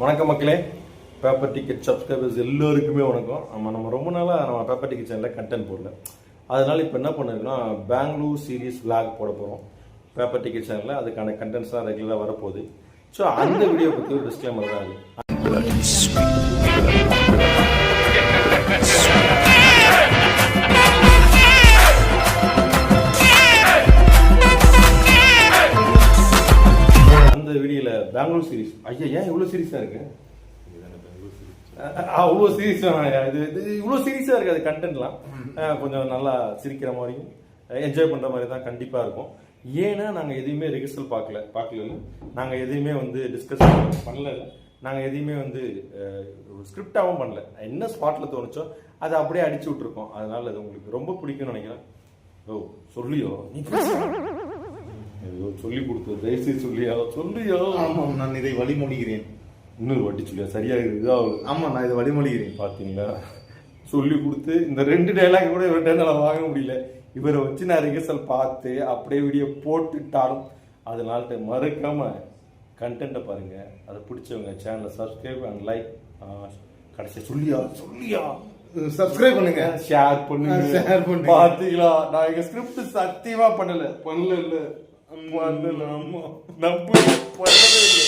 வணக்கம் மக்களே. Paper ticket subscribers எல்லோருக்குமே வணக்கம். நம்ம நம்ம ரொம்ப நாளாக நம்ம பேப்பர் டிக்கெட் சேனலில் கண்டென்ட் போடல. அதனால் இப்போ என்ன பண்ணிருக்கோம் பெங்களூர் சீரிஸ் விளாக் போட போகிறோம் பேப்பர் டிக்கெட் சேனலில் அதுக்கான கண்டென்ட்ஸ் தான் ரெகுலராக வரப்போகுது. ஸோ அந்த வீடியோ பற்றி ஒரு டிஸ்க்ளைமர் தான் அது. பெங்களூர் சீரிஸ் ஐயா ஏன் இவ்வளோ சீரியஸாக இருக்கு? அவ்வளோ சீரியஸ் இது இது இவ்வளோ சீரியஸாக அது கண்டென்ட்லாம் கொஞ்சம் நல்லா சிரிக்கிற மாதிரியும் என்ஜாய் பண்ணுற மாதிரி தான் கண்டிப்பாக இருக்கும். ஏன்னா நாங்கள் எதையுமே ரிஹர்சல் பார்க்கல பார்க்கல நாங்கள் எதையுமே வந்து டிஸ்கஸ் பண்ணல நாங்கள் எதையுமே வந்து ஸ்கிரிப்டாகவும் பண்ணல. என்ன ஸ்பாட்டில் தோணுச்சோ அதை அப்படியே அடிச்சு விட்ருக்கோம் அதனால அது உங்களுக்கு ரொம்ப பிடிக்கும்னு நினைக்கிறேன். ஓ சொல்லியோ நீ ஐயோ சொல்லி கொடுத்து தயவுசெய்து சொல்லியா? சொல்லியோ? ஆமாம் நான் இதை வழிமொழிகிறேன். இன்னொரு வாட்டி சொல்லியா? சரியா இருக்குதா ஆமாம் நான் இதை வழிமொழிகிறேன். பாத்தீங்களா? சொல்லி கொடுத்து இந்த ரெண்டு டைலாக் கூட இவர்கிட்ட என்னால வாங்க முடியல. இவரை வச்சு நான் ரிஹர்சல் பார்த்து அப்படியே வீடியோ போட்டுட்டாலும் அதனால மறக்காம கண்டென்ட்டை பாருங்க. அதை பிடிச்சவங்க சேனலை சப்ஸ்கிரைப் அண்ட் லைக் கடைசி சொல்லியா? சொல்லியா? சப்ஸ்கிரைப் பண்ணுங்க. ஷேர் பண்ணுங்க. share பண்ணுங்க. பாத்தீங்களா? நான் எங்க ஸ்கிரிப்ட் சத்தியமா பண்ணல. பண்ணல இல்ல. பண்ணல ஆமா நம்பு பண்ணவே இல்லை